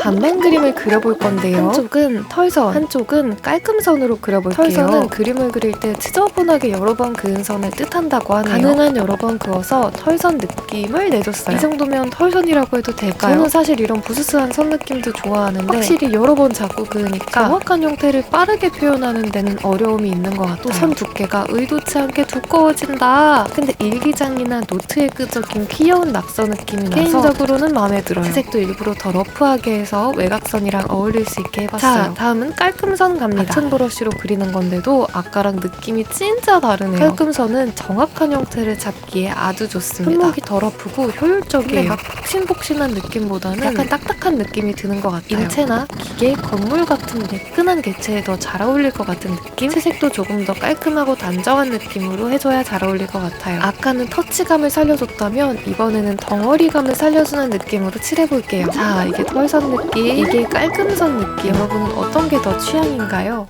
반반 그림을 그려볼 건데요. 한쪽은 털선, 한쪽은 깔끔선으로 그려볼게요. 털선은 그림을 그릴 때 지저분하게 여러 번 그은 선을 뜻한다고 하네요. 가능한 여러 번 그어서 털선 느낌을 내줬어요. 이 정도면 털선이라고 해도 될까요? 저는 사실 이런 부스스한 선 느낌도 좋아하는데 확실히 여러 번 자꾸 그으니까 정확한 형태를 빠르게 표현하는 데는 어려움이 있는 것 같아요. 또선 두께가 의도치 않게 두꺼워진다. 근데 일기장이나 노트에 끄적인 귀여운 낙서 느낌이 나서 개인적으로는 마음에 들어요. 색도 일부러 더 러프하게 해서 외곽선이랑 어울릴 수 있게 해봤어요. 자, 다음은 깔끔선 갑니다. 하천 브러쉬로 그리는 건데도 아까랑 느낌이 진짜 다르네요. 깔끔선은 정확한 형태를 잡기에 아주 좋습니다. 손목이 덜 아프고 효율적이에요. 막 폭신폭신한 느낌보다는 약간 딱딱한 느낌이 드는 것 같아요. 인체나 기계, 건물 같은 매끈한 개체에 더 잘 어울릴 것 같은 느낌? 채색도 조금 더 깔끔하고 단정한 느낌으로 해줘야 잘 어울릴 것 같아요. 아까는 터치감을 살려줬다면 이번에는 덩어리감을 살려주는 느낌으로 칠해볼게요. 자, 이게 털선 느낌, 이게 깔끔선 느낌. 여러분은 어떤 게 더 취향인가요?